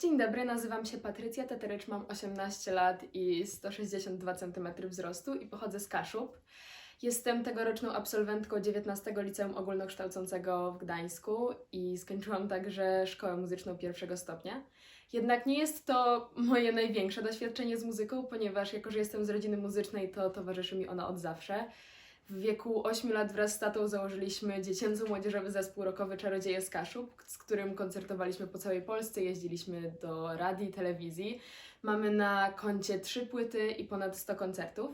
Dzień dobry, nazywam się Patrycja Teterycz, mam 18 lat i 162 cm wzrostu i pochodzę z Kaszub. Jestem tegoroczną absolwentką 19 Liceum Ogólnokształcącego w Gdańsku i skończyłam także szkołę muzyczną pierwszego stopnia. Jednak nie jest to moje największe doświadczenie z muzyką, ponieważ jako, że jestem z rodziny muzycznej, to towarzyszy mi ona od zawsze. W wieku 8 lat wraz z tatą założyliśmy dziecięco-młodzieżowy zespół rockowy Czarodzieje z Kaszub, z którym koncertowaliśmy po całej Polsce, jeździliśmy do radii, telewizji. Mamy na koncie trzy płyty i ponad 100 koncertów.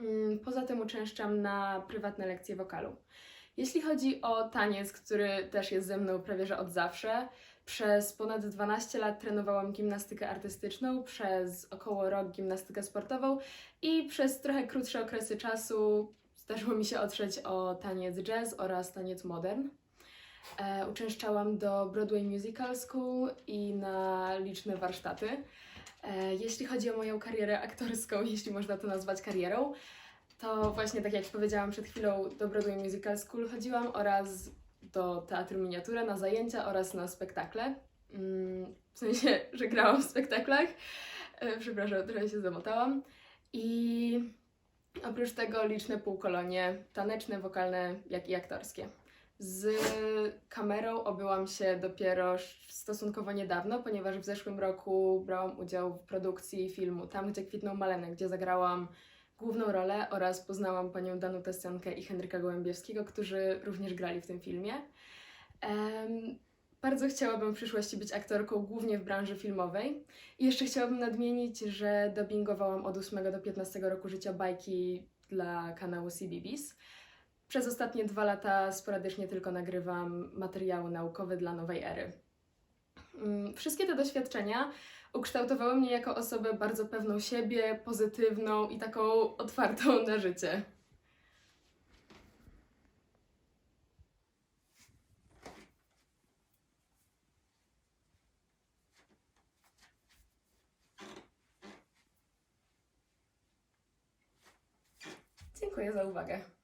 Mm, Poza tym uczęszczam na prywatne lekcje wokalu. Jeśli chodzi o taniec, który też jest ze mną prawie że od zawsze, przez ponad 12 lat trenowałam gimnastykę artystyczną, przez około rok gimnastykę sportową i przez trochę krótsze okresy czasu zdarzyło mi się otrzeć o taniec jazz oraz taniec modern. E, uczęszczałam do Broadway Musical School i na liczne warsztaty. E, jeśli chodzi o moją karierę aktorską, jeśli można to nazwać karierą, to właśnie tak jak powiedziałam przed chwilą, do Broadway Musical School chodziłam oraz do teatru miniatura na zajęcia oraz na spektakle. Mm, W sensie, że grałam w spektaklach. E, Przepraszam, trochę się zamotałam. I oprócz tego liczne półkolonie taneczne, wokalne, jak i aktorskie. Z kamerą obyłam się dopiero stosunkowo niedawno, ponieważ w zeszłym roku brałam udział w produkcji filmu Tam, gdzie kwitną maleny, gdzie zagrałam główną rolę oraz poznałam panią Danutę Scenkę i Henryka Gołębiewskiego, którzy również grali w tym filmie. Em, bardzo chciałabym w przyszłości być aktorką, głównie w branży filmowej. I jeszcze chciałabym nadmienić, że dubbingowałam od 8 do 15 roku życia bajki dla kanału CBBS. Przez ostatnie dwa lata sporadycznie tylko nagrywam materiały naukowe dla nowej ery. Mm, Wszystkie te doświadczenia ukształtowały mnie jako osobę bardzo pewną siebie, pozytywną i taką otwartą na życie. Dziękuję za uwagę.